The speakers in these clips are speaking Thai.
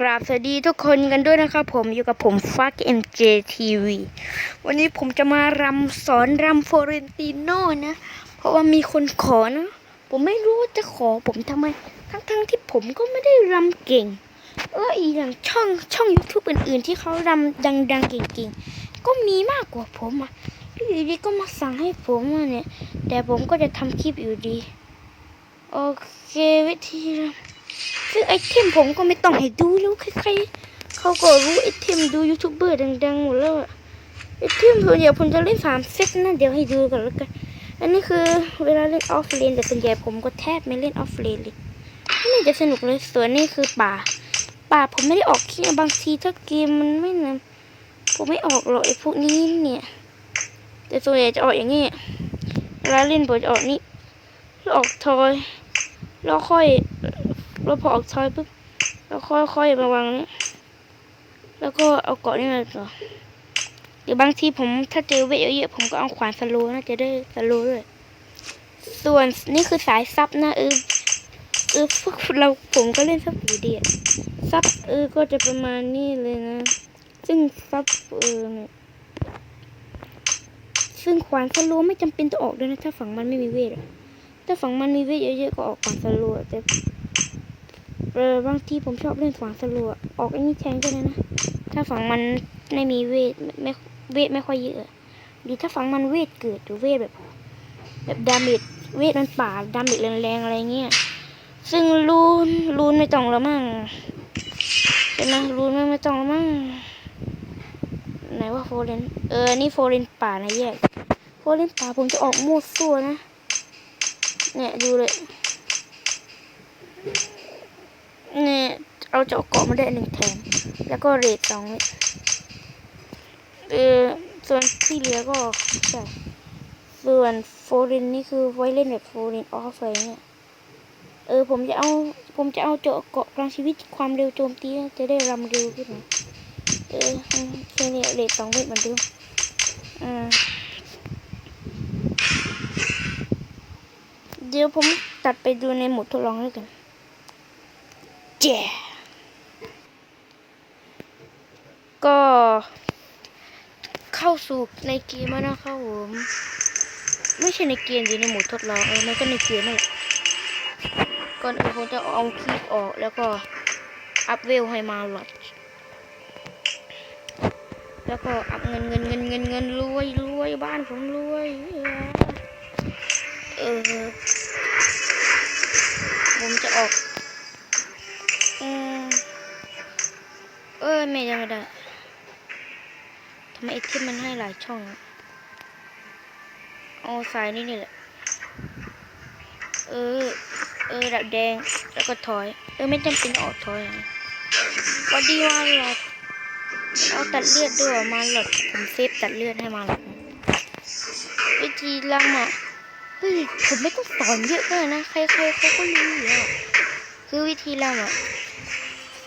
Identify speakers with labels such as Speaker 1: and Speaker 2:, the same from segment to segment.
Speaker 1: กราบสวัสดีทุกคนกันด้วยนะครับผมอยู่กับผมฟัก MJTV วันนี้ผมจะมารำสอนรำโฟเรนติโนนะ เพราะว่ามีคนขอนะ ผมไม่รู้ว่าจะขอผมทำไม ทั้งๆที่ผมก็ไม่ได้รำเก่ง เอออีกอย่างช่องช่อง YouTube อื่นๆ ที่เขารำดังๆ เก่งๆ ก็มีมากกว่าผมอะอยู่ดีก็มาสั่งให้ผมเนี่ย แต่ผมก็จะทำคลิปอยู่ดี โอเควิธีรำ ซึ่งไอเทมผมก็ไม่ต้องให้ดูแล้วใครๆเขาก็รู้ไอเทมดูยูทูบเบอร์ดังๆหมดแล้วอะไอเทมส่วนใหญ่ผมจะเล่นสามเซตนะเดี๋ยวให้ดูกันแล้วกัน อันนี้คือเวลาเล่นออฟเลนแต่ส่วนใหญ่ผมก็แทบไม่เล่นออฟเลนเลยนี่จะสนุกเลยส่วนนี้คือป่า ป่าผมไม่ได้ออกคลิปบางทีถ้าเกมมันไม่นะผมไม่ออกหรอกไอพวกนี้เนี่ย แต่ส่วนใหญ่จะออกอย่างนี้เวลาเล่นผมจะออกนี่แล้วออกทอยแล้วค่อย แล้วพอออกซอยปุ๊บแล้วค่อยๆมาวางนี้แล้วก็เอาเกาะนี่มาต่อเดี๋ยวบางทีผมถ้าเจอเวทเยอะๆผมก็เอาขวานสโลว์นะจะได้สโลด้วยส่วนนี่คือสายซับนะเออเออพวกเราผมก็เล่นซับอยู่ดีซับเออก็จะประมาณนี้เลยนะ ซึ่งซับเออเนี่ยซึ่งขวานสโลไม่จำเป็นต้องออกด้วยนะถ้าฝั่งมันไม่มีเวทถ้าฝั่งมันมีเวทเยอะๆก็ออกขวานสโลแต่ เออบางทีผมชอบเล่นฝังสลัวออกไอ้นี่แทงก็ได้นะ ถ้าฝังมันไม่มีเวทไม่เวทไม่ค่อยเยอะหรือถ้าฝังมันเวทเกิดหรือเวทแบบ แบบดาเมจเวทมันป่าดาเมจแรงๆอะไรเงี้ยซึ่งรูนรูนไม่ต้องแล้วมั่งใช่ไหมรูนไม่ไม่ต้องแล้วมั่งไหนว่าโฟเรนเออนี่โฟเรนป่านะแยกโฟเรนป่าผมจะออกมั่วซั่วนะเนี่ยดูเลย เราจะเกาะมาได้หนึ่งแถมแล้วก็เรทสองเม็ดเออส่วนที่เหลือก็ใช่ส่วนโฟรินนี่คือไว้เล่นแบบโฟรินออฟอะไรเนี่ยเออผมจะเอาผมจะเอาเจาะเกาะกลางชีวิตความเร็วโจมตีจะได้รำเร็วขึ้นเออแค่นี้เรทสองเม็ดเหมือนเดิมอ่าเดี๋ยวผมตัดไปดูในหมดทดลองด้วยกันเจ๋ ก็เข้าสู่ในเกมแล้วนะครับผมไม่ใช่ในเกมอยู่ในหมดทดลองเออมันก็ในเกมนั่นแหละก่อนอื่นผมจะเอาคลิปออกแล้วก็อัพเวลให้มาหลอดแล้วก็อัพเงินเงินเงินเงินเงินรวยรวยบ้านผมรวยเออผมจะออกอเออไม่ได้ไม่ได้ ไมไอเทมมันให้หลายช่องเอาสายนี่นี่แหละ เออ เออดับแดง แล้วก็ถอย เออไม่จำเป็นออกถอยนะก็ดีมาหลอดเอาตัดเลือดด้วยมาหลอดผมเซฟตัดเลือดให้มาหลอดวิธีลำอะเฮ้ยผมไม่ต้องสอนเยอะเลยนะ ใครๆเขาก็รู้อยู่แล้วคือวิธีลำอะ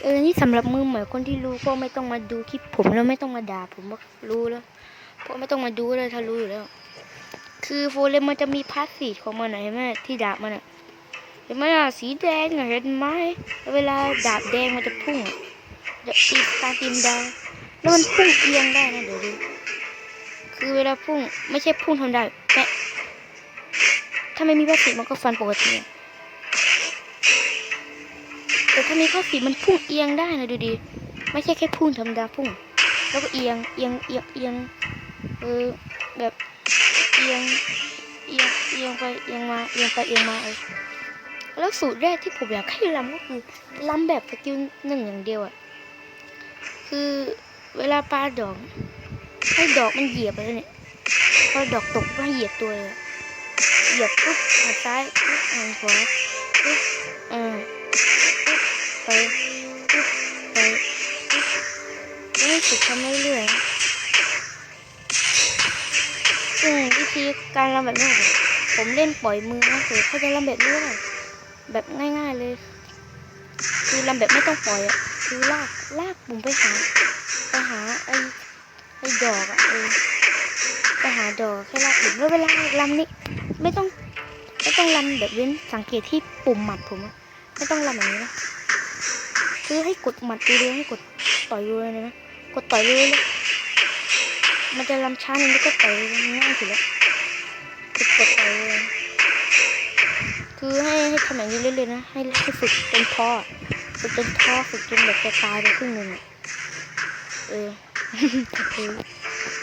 Speaker 1: เออนี่สำหรับมือใหม่คนที่รู้ก็ไม่ต้องมาดูคลิปผมแล้วไม่ต้องมาด่าผมว่ารู้แล้วเพราะไม่ต้องมาดูเลยถ้ารู้อยู่แล้ว คือโฟเลมมันจะมีพาสซีฟของมันเห็นไหมที่ดาบมันอะเห็นไหมอะสีแดงเห็นไหมแล้วเวลาดาบแดงมันจะพุ่งจะตีกาตีมดาแล้วมันพุ่งเอียงได้นะเดี๋ยวดูคือเวลาพุ่งไม่ใช่พุ่งธรรมดาแปะถ้าไม่มีพาสซีฟมันก็ฟันปกติ แต่ถ้ามีข้อสีมันพุ่งเอียงได้นะดูดิไม่ใช่แค่พุ่งธรรมดาพุ่ง แล้วก็เอียงเอียงเอียงเอียงเออแบบเอียงเอียงเอียงไปเอียงมาเอียงไปเอียงมาแล้วสูตรแรกที่ผมอยากให้ลำก็คือลำแบบสกิลหนึ่งอย่างเดียวอะคือเวลาปลาดอกให้ดอกมันเหยียบไปเลยเนี่ยพอดอกตกก็เหยียบตัวเลยเหยียบปุ๊บหันซ้ายปุ๊บหันขวาปุ๊บอ่า ไปปุ๊บไปปุ๊บแล้วให้ฝึกทำเรื่อยๆซึ่งวิธีการรำแบบนี้ผมผมเล่นปล่อยมือนะคือเขาจะรำแบบนี้เลยแบบง่าย ๆเลย คือรำแบบไม่ต้องปล่อยอะคือลากลากปุ่มไปหาไปหาไอ้ไอ้ดอกอะเออไปหาดอกแค่ลากปุ่มแล้วเวลารำนี่ไม่ต้องไม่ต้องรำแบบเว้นสังเกตที่ปุ่มหมัดผมอะไม่ต้องรำแบบนี้นะ คือให้กดหมัดดูเลยให้กดต่อยดูเลยนะ กดต่อยเลยเลยมันจะลำช้าหนึ่งแล้วก็ต่อยง่ายสุดแล้วกดกดต่อยเลยคือให้ให้ทำอย่างนี้เรื่อยๆนะ ให้ให้ฝึกจนท้อฝึกจนท้อฝึกจนแบบจะตายไปครึ่งหนึ่งอะเออเออ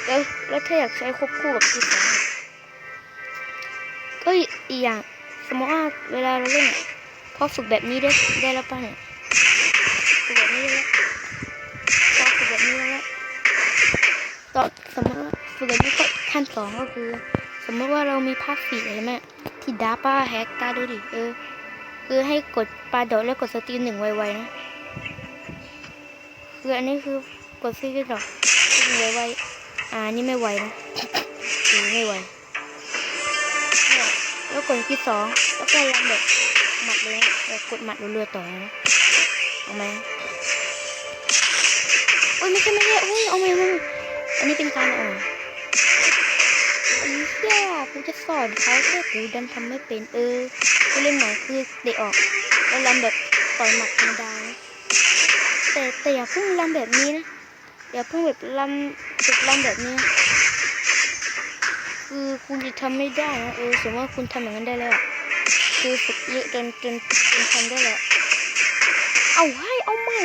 Speaker 1: แล้วแล้วถ้าอยากใช้ควบคู่กับที่สองก็อีกอย่างสมมติว่าเวลาเราเล่นพอฝึกแบบนี้ได้ได้แล้วป่ะเนี่ย แบบนี้ได้แล้วพอฝึกแบบนี้แล้วต่อสมมติว่าฝึกแบบนี้ก็ขั้นสองก็คือ สมมติว่าเรามีภาคสี่ใช่ไหมที่ดาป้าแฮกตาดูดิเออคือให้กดปลาดอกแล้วกดสตรีมหนึ่งไวๆนะคืออันนี้คือกดซีดอกหนึ่งไวๆอ่านี่ไม่ไวนะคือไม่ไวแล้วกดที่สองแล้วก็รันแบบหมัดเลยแบบกดหมัดเรือๆต่อนะเอาไหม อ้ยไม่ใช่ไม่ใช่โอ้ยเอาไหมเอาอันนี้เป็นการออนไอ้เหี้ยกูจะสอนเขาแค่กูดันทำไม่เป็นเออกูเล่นหมายคือเตะออกแล้วลำแบบต่อยหมัดธรรมดาแต่แต่อย่าเพิ่งลำแบบนี้นะอย่าเพิ่งแบบลำฝึกลำแบบนี้คือคุณจะทำไม่ได้นะเออสมมติว่าคุณทำอย่างนั้นได้แล้วคือฝึกเยอะจนจนจนทำได้แล้วเอาให้เอาใหม่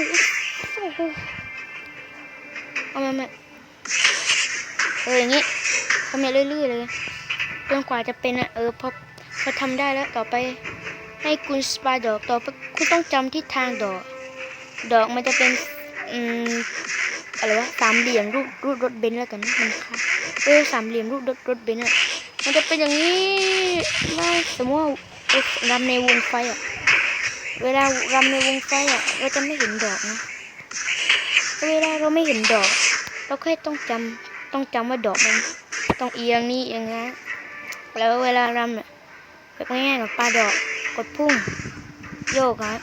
Speaker 1: โอ้โห เอาม่ใหม่เอออย่างงี้ทำอย่เรื่อยๆเลยจนกว่าจะเป็นอะเออพอพอทำได้แล้วต่อไป ให้คุณสปาดอกต่อไปคุณต้องจำทิศทางดอก ดอกมันจะเป็นอืมอะไรวะสามเหลี่ยมรูปรูปรถเบนซ์แล้วกันนะมันค่ะเออสามเหลี่ยมรูปรถรถเบนซ์อะมันจะเป็นอย่างนี้ไม่สมมติว่ารำในวงไฟอะเวลารำในวงไฟอะเราจะไม่เห็นดอกนะ เวลาเราไม่เห็นดอก เราแค่ต้องจำต้องจำว่าดอกมันต้องเอียงนี่เอียงนะแล้วเวลารำเนี่ยแบบง่ายๆกับปลาดอกกดพุ่ง โยกนะ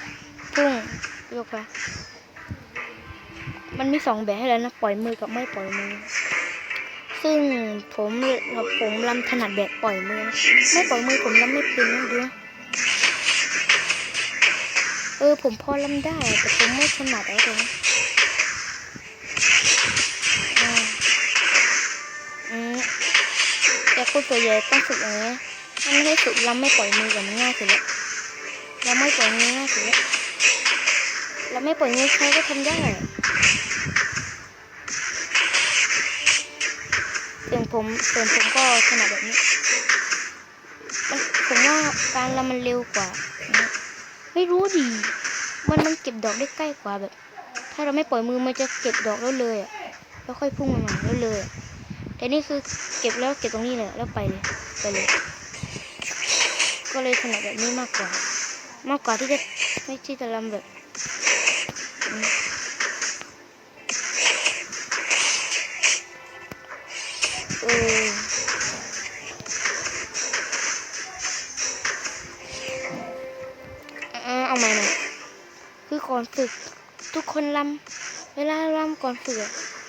Speaker 1: พุ่งโยกไปมันมีสองแบบให้แล้วนะปล่อยมือกับไม่ปล่อยมือ ซึ่งผมผมรำถนัดแบบปล่อยมือนะไม่ปล่อยมือผมรำไม่เป็นนะดูเออผมพอรำได้แต่ผมไม่ถนัดอ้ตรงนี้อ่ แต่คนส่วนใหญ่ต้องฝึกอย่างนี้ยถ้าไม่ให้ฝึกเราไม่ปล่อยมือกันง่ายสุดแล้วเราไม่ปล่อยมือง่ายสุดแล้วเราไม่ปล่อยมือใครก็ทำได้ส่วผมส่วผมก็ถนัดแบบนี้มันผมว่าการเรามันเร็วกว่า ไม่รู้ดิมันมันเก็บดอกได้ใกล้กว่าแบบ ถ้าเราไม่ปล่อยมือมันจะเก็บดอกแล้วเลยอะแล้วค่อยพุ่งมาใหม่แล้วเลยอะ แต่นี่คือเก็บแล้วเก็บตรงนี้เลยแล้วไปเลยไปเลย ก็เลยถนัดแบบนี้มากกว่า มากกว่าที่จะไม่ที่จะลำแบบเออเอาใหม่หน่อยคือก่อนฝึกทุกคนลำเวลาลำก่อนฝึก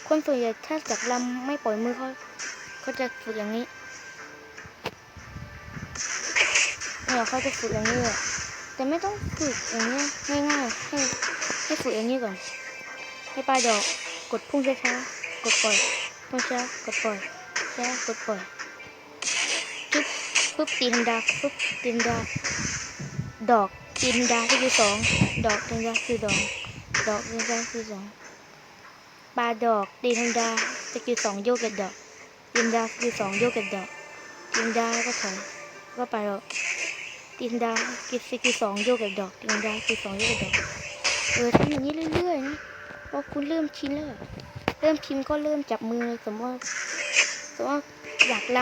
Speaker 1: คนส่วนใหญ่ถ้าจากลำไม่ปล่อยมือเขา เขาจะฝึกอย่างนี้เนี่ยเขาจะฝึกอย่างนี้เลยแต่ไม่ต้องฝึกอย่างนี้ง่ายๆให้ให้ฝึกอย่างนี้ก่อน ให้ปลายดอกกดพุ่งช้าๆกดปล่อยพุ่งช้ากดปล่อยช้ากดปล่อยจุ๊บปุ๊บตีธรรมดาปุ๊บตีธรรมดาดอกตีธรรมดาที่คือสองดอกธรรมดาคือดอกดอกธรรมดาคือสองปลาดอกตีธรรมดาสกิลสองโยกกับดอก ตีธรรมดาสกิลสองโยกกับดอกตีธรรมดาก็ถอยแล้วก็ปลาดอกตีธรรมดาสกิลสองโยกกับดอกตีธรรมดาสกิลสองโยกกับดอกเออทำอย่างนี้เรื่อยๆนะพอคุณเริ่มชินแล้วเริ่มชินก็เริ่มจับมือสมมติว่าสมมติว่าอยากล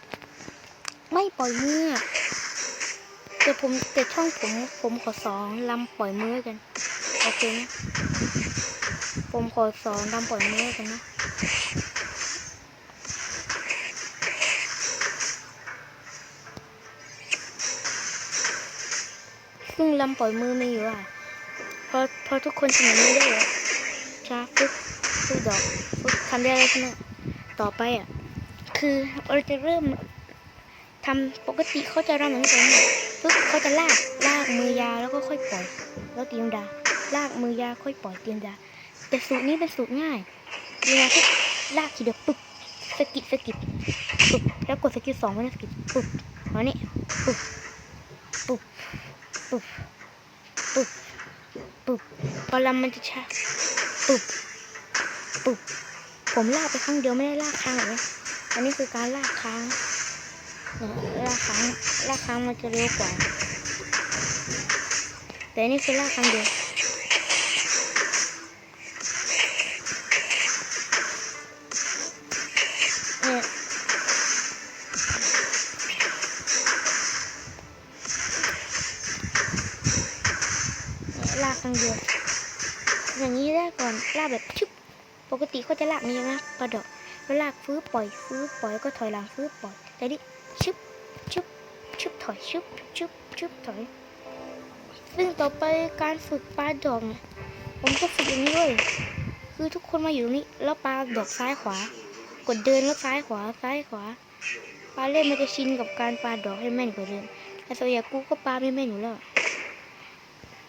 Speaker 1: ำไม่ปล่อยมือแต่ผมแต่ช่องผมผมขอสองลำปล่อยมือกันโอเคไหมผมขอสอนทำปล่อยมือกันนะำปล่อยมือไมีอยู่อะเพอพอทุกคนทำอย่ได้แล้วช้าปึ๊บปึ๊บดอกปึ๊บทำได้แล้วใช่ไหมต่อไปอะ คือเราจะเริ่มทำปกติเขาจะรำอย่างนี้ก่อนเนี่ยปึ๊บเขาจะลากลากมือยาวแล้วก็ค่อยปล่อย แล้วตีมดา ลากมือยาค่อยปล่อยเตียนยาแต่สูตรนี้เป็นสูตรง่ายเวลาที่ลากทีเดียวปึ๊บสกิดสกิดปึ๊บแล้วกดสกิลสองไว้นะสกิดปึ๊บเอานี่ปึ๊บปึ๊บปึ๊บปึ๊บ ปุ๊บพอลำมันจะช้าปุ๊บปุ๊บผมลากไปครั้งเดียวไม่ได้ลากค้างเลยอันนี้คือการลากค้างเนี่ยลากค้างลากค้างมันจะเร็วกว่า แต่นนี่คือลากครั้งเดียวางเดียวอย่างนี้ได้ก่อนลากแบบชึบปกติเขาจะลากนี้นะกระดดแล้วลากฟื้ปล่อยฟื้ปล่อยก็ถอยหลังฟื้ปล่อยแต่นี่ชึบชึบชึบถอยชึบชึบชึบถอย ซึ่งต่อไปการฝึกปลาดอกผมก็ฝึกอย่างนี้ด้วยคือทุกคนมาอยู่ตรงนี้ แล้วปลาดอกซ้ายขวา กดเดินแล้วซ้ายขวาซ้ายขวาปลาเล่นมันจะชินกับการปลาดอกให้แม่นกว่าเดิมแต่ส่วนใหญ่กูก็ปลาไม่แม่นอยู่แล้ว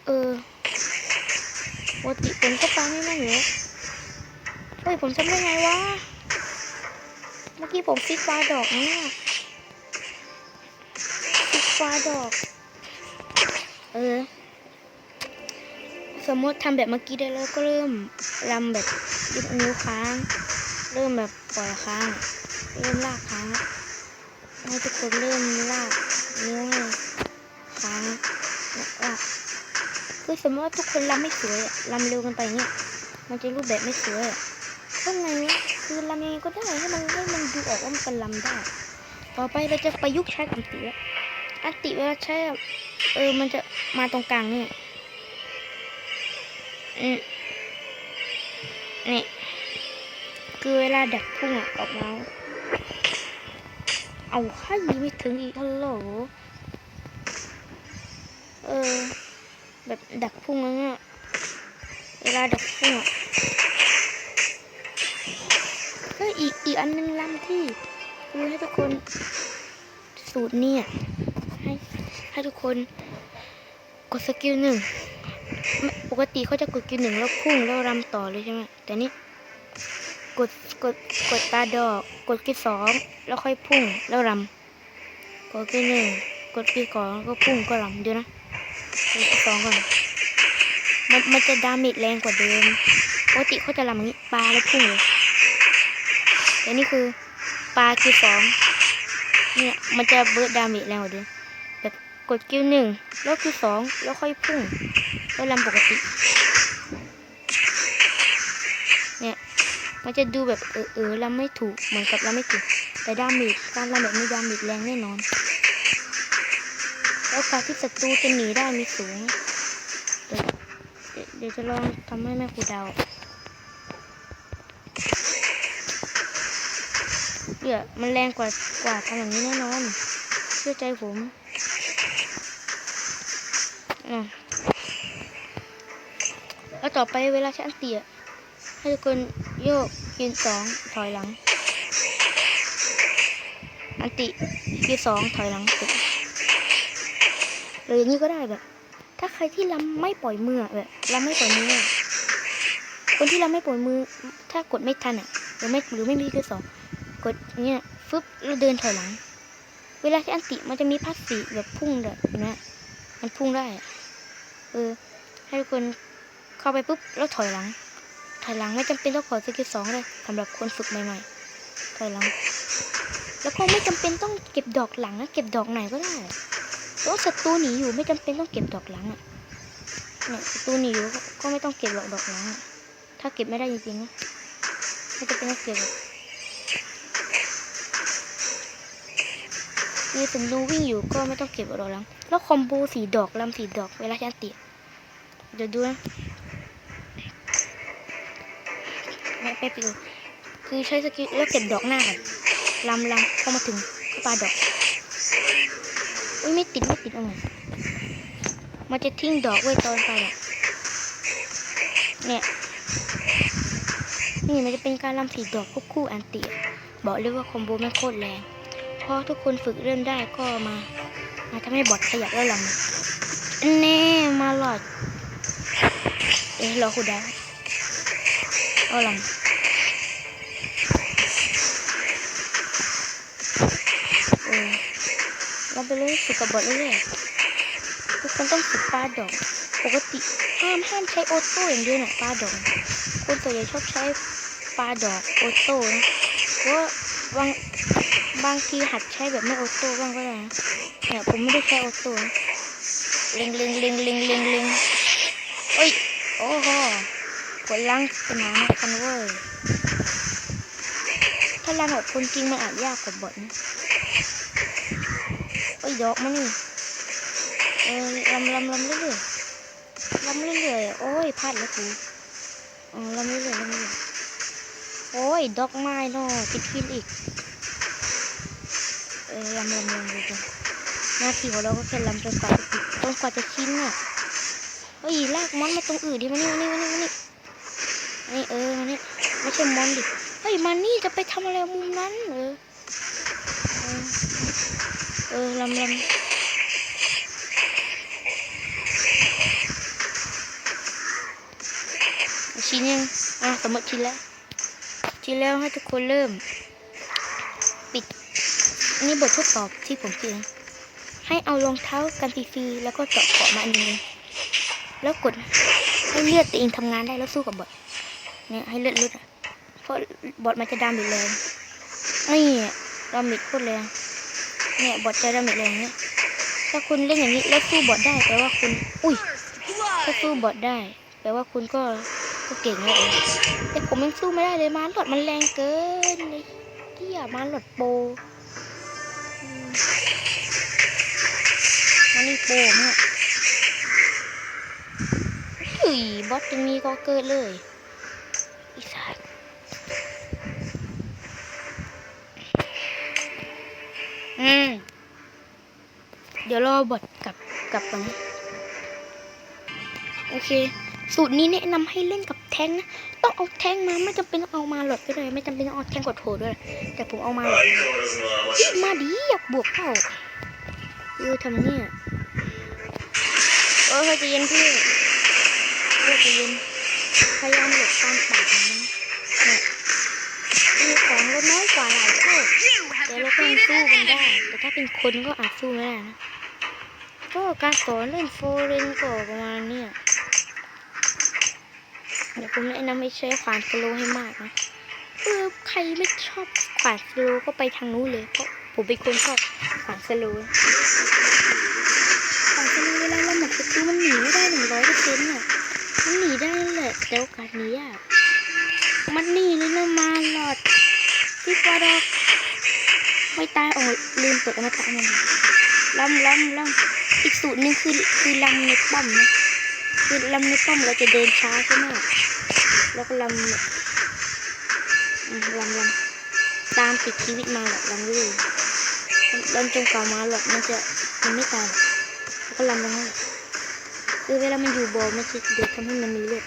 Speaker 1: เออ ปกติผมก็ปลาไม่แม่นอยู่เฮ้ยผมจำได้ไงวะ เมื่อกี้ผมฟิกปลาดอกนะเนี่ยฟิกปลาดอก เออ สมมติทำแบบเมื่อกี้ได้แล้วก็เริ่มลำแบบยกนิ้วค้าง เริ่มแบบปล่อยค้าง เริ่มลากค้างให้ทุกคนเริ่มลากนิ้วให้ค้างแล้วลาก คือสมมติว่าทุกคนลำไม่สวยอะลำเร็วกันไปเนี่ยมันจะรูปแบบไม่สวยอะก็ไงวะคือลำยังไงก็ได้ให้มันให้มันดูออกว่ามันเป็นลำได้ ต่อไปเราจะประยุกต์ใช้อันติแล้วอันติเวลาใช้เออมันจะมาตรงกลางเนี่ยอืมนี่คือเวลาดักพุ่งอออกมา เอาให้ไม่ถึงอีกฮัลโหลเออ แบบดักพุ่งแล้วเนี่ยเวลาดักพุ่งอะก็อีกอีกอันนึงลำที่คือให้ทุกคนสูตรเนี่ยให้ให้ทุกคนกดสกิลหนึ่งปกติเขาจะกดกินหนึ่งแล้วพุ่งแล้วรำต่อเลยใช่ไหมแต่นี่กดกดกดตาดอก กดกินสองแล้วค่อยพุ่งแล้วรำกดกินหนึ่งกดกินสองแล้วก็พุ่งก็รำเดี๋ยวนะ สองก่อนมันมันจะดาเมจแรงกว่าเดิมปกติเขาจะรำอย่างนี้ปลาแล้วพุ่งเลยแต่นี่คือปลากินสองเนี่ยมันจะเบิร์ดดาเมจแรงกว่าเดิมแบบกดกิลหนึ่งแล้วกิลสองแล้วค่อยพุ่งก็ลำปกติ เนี่ยมันจะดูแบบเออเออลำไม่ถูกเหมือนกับลำไม่ถูกแต่ดาเมจการลำแบบนี้ดาเมจแรงแน่นอน แล้วการที่ศัตรูจะหนีได้มีสูง เดี๋ยวเดี๋ยวจะลองทำให้แม่ครูเดาเดี๋ยวมันแรงกว่ากว่าทำอย่างนี้แน่นอน เชื่อใจผมอะแล้วต่อไปเวลาใช้อันเตี่ยให้ทุกคนโยกยืนสองถอยหลัง อันติยืนสองถอยหลังติห รืออย่างนี้ก็ได้แบบ ถ้าใครที่ลำไม่ปล่อยมือแบบลำไม่ปล่อยมือ คนที่ลำไม่ปล่อยมือ ถ้ากดไม่ทันอะหรือไม่หรือไม่มีคือสองกดเนี้ยฟึบแล้วเดินถอยหลัง เวลาที่อันติมันจะมีพัสสีแบบพุ่งแบบนี้มันพุ่งได้อะเออ ให้ทุกคนเข้าไปปุ๊บแล้วถอยหลัง ถอยหลังไม่จำเป็นต้องกดสกิลสองเลยสำหรับคนฝึกใหม่ๆถอยหลัง แล้วก็ไม่จำเป็นต้องเก็บดอกหลังนะเก็บดอกไหนก็ได้ แล้วศัตรูหนีอยู่ไม่จำเป็นต้องเก็บดอกหลังอะเนี่ยศัตรูหนีอยู่ก็ไม่ต้องเก็บหรอกดอกหลังอะถ้าเก็บไม่ได้จริงๆนะไม่จำเป็นต้องเก็บหรอกมีศัตรูวิ่งอยู่ก็ไม่ต้องเก็บดอกหลัง แล้วคอมโบสีดอกลำสีดอกเวลาฉันเตียเดี๋ยวดูนะไม่ไปปิวคือใช้สกิลแล้วเก็บดอกหน้าก่อนลำลำเข้ามาถึงก็ปาดอก อุ้ยไม่ติดไม่ติดอาไงมันจะทิ้งดอกไว้ตอนไปอะเนี่ยนี่มันจะเป็นการลำสีดอกควบคู่อันติ บอกเลยว่าคอมโบไม่โคตรแรงพอทุกคนฝึกเริ่มได้ก็มามาทำให้บอทขยับแล้วลำแน่มาหลอด เอ๊ะรอคุณได้เอาหลัง ไปเลยฝึกกับบทเรื่อยๆทุกคนต้องฝึกปลาดอกปกติห้ามห้ามใช้ออโต้อย่างเดียวนะปลาดอกคนส่วใหญ่ชอบใช้ปลาดอกออโต้นะเพราะว่าบางบางทีหัดใช้แบบไม่ออโต้บ้างก็ได้นะเนี่ยผมไม่ได้ใช้ออโต้เล็งเล็งเล็งเล็งเล็งเล็งเอ้ยโอ้โหกดล้างสนามกันเว้ยถ้าล้างแบบคนจริงมันอาจยากกว่าบอทนะ อ้ยดอกมานี่เออลำลำลำเรื่อยๆลำเรื่อยๆโอ้ยพลาดแล้วกูเออลำเรื่อยๆลำเรื่อยๆโอ้ยดอกไม้เนาะติดพินอีกเออลำลำลำดูหน้าที่ของเราก็แค่ลำจนกว่าจะติดจนกว่าจะชิ้นน่ะเฮ้ยลากมอนมาตรงอื่นดิมานี่มานี่มานี่มานี่นี่เออมานี่ไม่ใช่มอนดิเฮ้ยมานี่จะไปทำอะไรมุมนั้นเออเออ เออลำลำชิ้นยังอะสมมติชิ้นแล้วชิ้นแล้วให้ทุกคนเริ่ม ปิด นี่บททดสอบที่ผมเจอนให้เอารองเท้ากันฟรีๆแล้วก็เจาะเกาะมาอันหนึงแล้วกดให้เลือดตัวเองทำงานได้แล้วสู้กับบอทเนี่ยให้เลือดลดอะเพราะบอทมันจะดาเมจแรงนี่ดาเมจโคตรแรง เนี่ยบอทจะดาเมจแรงเนี่ยถ้าคุณเล่นอย่างนี้แล้วสู้บอทได้แปลว่าคุณ อุ้ยถ้าสู้บอทได้แปลว่าคุณก็ก็เก่งแล้วเองแต่ผมยังสู้ไม่ได้เลยมาหลอดมันแรงเกินเลยเที่ยมาหลอดโปมันนี่โปรเนี่ยเฮ้ยบอสตรงนี้ก็เกิดเลยอีสัตว์ อืม เดี๋ยวรอบทกับกับมาโอเค สูตรนี้แนะนำให้เล่นกับแทงนะ ต้องเอาแทงมาไม่จำเป็นต้องเอามาหลอดก็ได้ไม่จำเป็นต้องเอาแทงกดโถด้วย แต่ผมเอามาหลอดมาดีอยากบวกเข้ายู่ทำเนี่ยโอ้อใจเย็นพี่เออใจเย็นพยายามหลบตามปากนะเนี่ยมีของเลดน้อยกว่าหลายเท่า แต่เราก็ยังสู้มันได้ แต่ถ้าเป็นคนก็อาจสู้ไม่ได้นะ ก็การสอนเล่นโฟเรนก็ประมาณเนี้ยเดี๋ยวผมแนะนำให้ใช้ขวานสโลว์ให้มากนะเออใครไม่ชอบขวานสโลว์ก็ไปทางนู้นเลย เพราะผมเป็นคนชอบขวานสโลว์ขวานสโลว์เวลาเราหมดศัตรูมันหนีไม่ได้หนึ่งร้อยเปอร์เซ็นต์อะมันหนีได้นั่นแหละแต่โอกาสหนีอะมันหนีเลยนะมาหลอดพี่กวาดอก ไม่ตายโอ้ลืมเปิดอมตะมันลำลำลำอีกสูตรหนึ่งคือคือลำในป้อมนะคือลำในป้อมเราจะเดินช้าใช่ไหมแล้วก็ลำเนี่ยอืมลำลำตามติดชีวิตมาหรอกลำเลยลำจนกว่ามาหรอกมันจะมันไม่ตายแล้วก็ลำลงให้คือเวลามันอยู่บ่อมันจะเด็กทำให้มันมีเลือด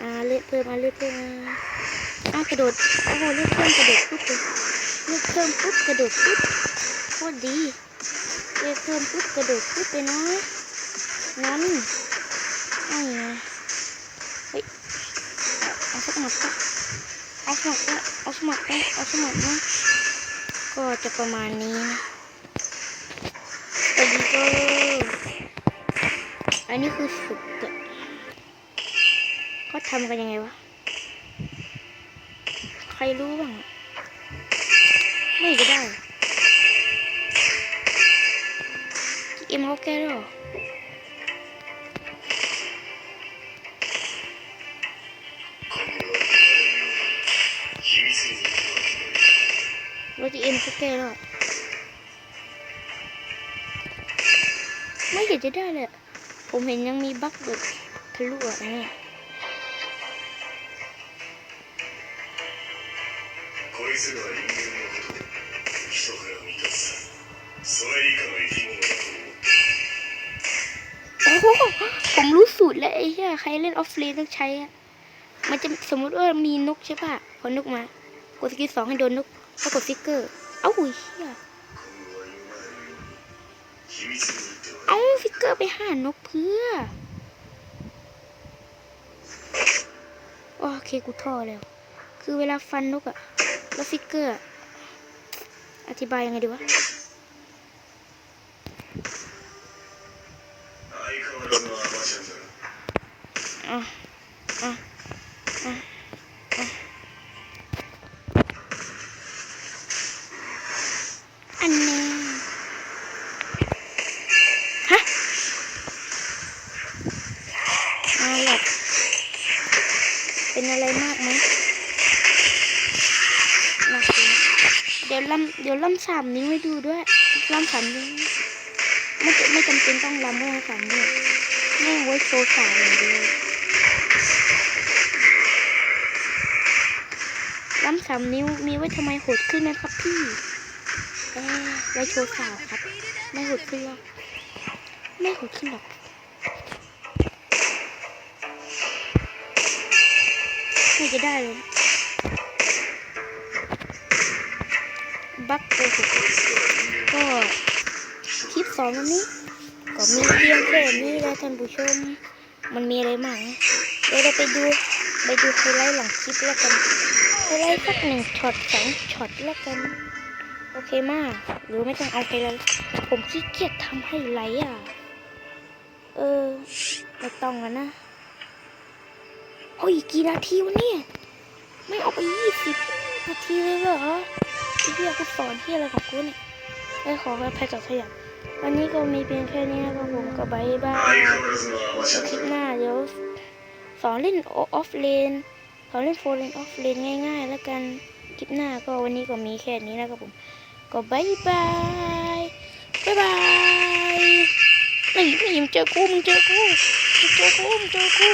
Speaker 1: อ่าเลือดเพิ่มอ่าเลือดเพิ่มอ่าอ่ากระโดดโอ้โหเลือดเพิ่มกระโดดปุ๊บเลย เลือดเพิ่มปุ๊บกระโดดปุ๊บโคตรดีเลือดเพิ่มปุ๊บกระโดดปุ๊บเลยนะงั้นไอ้ไงเฮ้ยเอาสมัดปะเอาสมัครนะเอาสมัครนะเอาสมัครนะก็จะประมาณนี้นะสวัสดีก็อันนี้คือฝึกเขาทำกันยังไงวะ ใครรู้บ้าง อะไม่ก็ได้เอ็มเขาแก้แล้วเหรอ
Speaker 2: 秘密に
Speaker 1: ว่าจะเอ็มเขาแก้แล้วเหรอไม่เห็นจะได้เลยอะผมเห็นยังมีบั๊กแบบทะลุอ่ะเนี่ย
Speaker 2: こいつらは人間の
Speaker 1: โอ้โหผมรู้สูตรแล้วไอ้เหี้ยใครเล่นออฟเลนต้องใช้อะมันจะสมมติว่ามีนกใช่ปะพอนกมากดสกิลสองให้โดนนกแล้วกดฟิกเกอร์ เอ้าไอ้เหี้ยเอาฟิกเกอร์ไปห่านกเพื่อ โอเคกูท่อแล้ว คือเวลาฟันนกอะแล้วฟิกเกอร์ อธิบายยังไงดีวะ นิ้วให้ดูด้วยลำสามนิ้วไม่จไม่จำเป็นต้องลำด้วยสามนิ้วแม่ไว้โชว์สาวอย่างเดียวลำสามนิ้วมีไว้ทำไมหดขึ้นไหมครับพี่เอ้ยไว้โชว์สาวครับ ไม่หดขึ้นหรอกไม่หดขึ้นหรอกไม่จะได้เลย บักโกหกก็คลิปสองวันนี้ ก็มีเพียงแค่นี้แล้วท่านผู้ชม มันมีอะไรมากนะเดี๋ยวเราไปดูไปดูไฮไลท์หลังคลิปแล้วกันไฮไลท์สักหนึ่งช็อตสองช็อตแล้วกัน โอเคมาก หรือไม่ต้องเอาไฮไลท์ผมขี้เกียจทำไฮไลท์อะ เออ ไม่ต้องแล้วนะโอ้ยกี่นาทีวะเนี่ย ไม่เอาไปยี่สิบนาทีเลยเหรอ เฮียกูสอนเฮียอะไรของกูเนี่ยได้ขอแพ้จากขยับวันนี้ก็มีเพียงแค่นี้นะครับผมกับใบบ้าคลิปหน้าเดี๋ยวสอนเล่นออฟเลนสอนเล่นโฟเลนออฟเลนง่าย ๆ แล้วกันคลิปหน้าก็วันนี้ก็มีแค่นี้นะครับผมก็บายบายบายบายนี่ยิ่มงเจอกูมึงเจอกูมึงเจอกูมึงเจอกู